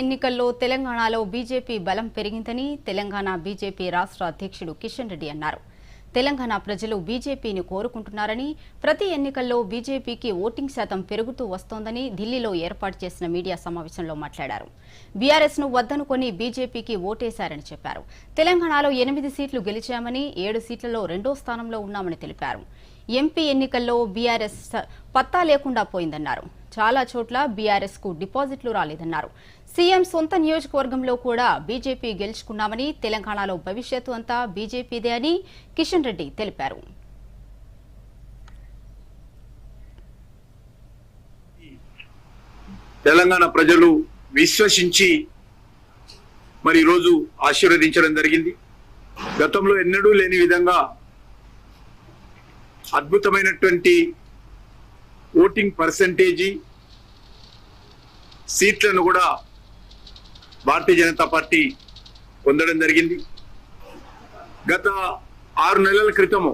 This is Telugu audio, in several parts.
ఎన్నికల్లో తెలంగాణలో బీజేపీ బలం పెరిగిందని తెలంగాణ బీజేపీ రాష్ట్ర అధ్యక్షుడు కిషన్ రెడ్డి అన్నారు. తెలంగాణ ప్రజలు బీజేపీని కోరుకుంటున్నారని ప్రతి ఎన్నికల్లో బీజేపీకి ఓటింగ్ శాతం పెరుగుతూ వస్తోందని ఢిల్లీలో ఏర్పాటు చేసిన మీడియా సమావేశంలో మాట్లాడారు. బీఆర్ఎస్ను వద్దనుకొని బీజేపీకి ఓటేశారని చెప్పారు. తెలంగాణలో ఎనిమిది సీట్లు గెలిచామని ఏడు సీట్లలో రెండో స్థానంలో ఉన్నామని తెలిపారు. ఎంపీ ఎన్నికల్లో బీఆర్ఎస్ పత్తా లేకుండా పోయిందన్నారు. చాలా చోట్ల బీఆర్ఎస్కు డిపాజిట్లు రాలేదన్నారు. సీఎం సొంత నియోజకవర్గంలో కూడా బీజేపీ గెలుచుకున్నామని తెలంగాణలో భవిష్యత్తు అంతా బీజేపీదే అని కిషన్ రెడ్డి తెలిపారు. తెలంగాణ ప్రజలు విశ్వసించి మరి ఈరోజు ఆశీర్వదించడం జరిగింది. గతంలో ఎన్నడూ లేని విధంగా అద్భుతమైనటువంటి ఓటింగ్ పర్సంటేజీ సీట్లను కూడా భారతీయ జనతా పార్టీ పొందడం జరిగింది. గత ఆరు నెలల క్రితము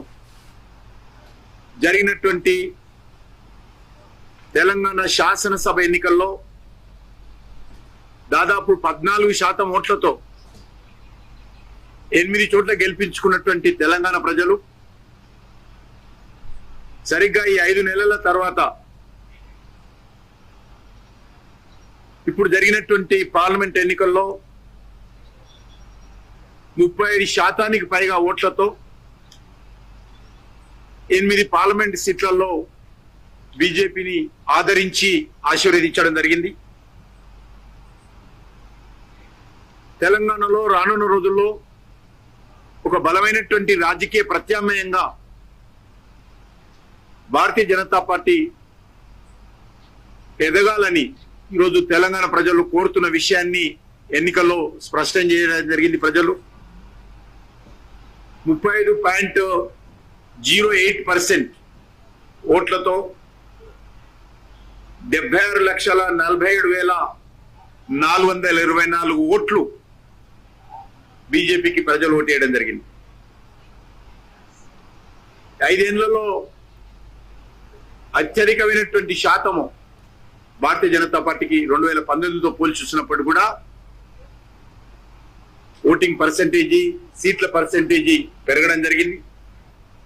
జరిగినటువంటి తెలంగాణ శాసనసభ ఎన్నికల్లో దాదాపు పద్నాలుగు శాతం ఓట్లతో ఎనిమిది చోట్ల గెలిపించుకున్నటువంటి తెలంగాణ ప్రజలు. సరిగ్గా ఈ ఐదు నెలల తర్వాత ఇప్పుడు జరిగినటువంటి పార్లమెంట్ ఎన్నికల్లో ముప్పై ఐదు శాతానికి పైగా ఓట్లతో ఎనిమిది పార్లమెంట్ సీట్లలో బీజేపీని ఆదరించి ఆశీర్వదించడం జరిగింది. తెలంగాణలో రానున్న రోజుల్లో ఒక బలమైనటువంటి రాజకీయ ప్రత్యామ్నాయంగా భారతీయ జనతా పార్టీ ఎదగాలని ఈరోజు తెలంగాణ ప్రజలు కోరుతున్న విషయాన్ని ఎన్నికల్లో స్పష్టం చేయడం జరిగింది ప్రజలు. ముప్పై ఐదు పాయింట్ జీరో ఎయిట్ పర్సెంట్ ఓట్లతో డెబ్బై ఆరు లక్షల నలభై ఏడు వేల నాలుగు వందల ఇరవై నాలుగు ఓట్లు బీజేపీకి ప్రజలు ఓటేయడం జరిగింది. ఐదేళ్ళలో అత్యధికమైనటువంటి శాతము భారతీయ జనతా పార్టీకి రెండు వేల పంతొమ్మిదితో పోల్చి చూసినప్పుడు కూడా ఓటింగ్ పర్సంటేజీ సీట్ల పర్సంటేజీ పెరగడం జరిగింది.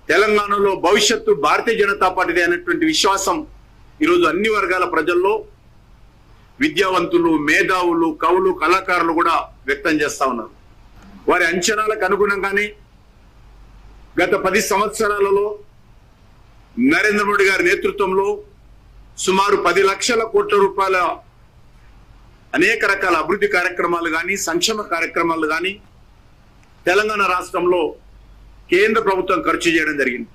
తెలంగాణలో భవిష్యత్తు భారతీయ జనతా పార్టీది అనేటువంటి విశ్వాసం ఈరోజు అన్ని వర్గాల ప్రజల్లో విద్యావంతులు మేధావులు కవులు కళాకారులు కూడా వ్యక్తం చేస్తా ఉన్నారు. వారి అంచనాలకు అనుగుణంగానే గత పది సంవత్సరాలలో నరేంద్ర మోడీ గారి నేతృత్వంలో సుమారు పది లక్షల కోట్ల రూపాయల అనేక రకాల అభివృద్ధి కార్యక్రమాలు కానీ సంక్షేమ కార్యక్రమాలు కానీ తెలంగాణ రాష్ట్రంలో కేంద్ర ప్రభుత్వం ఖర్చు చేయడం జరిగింది.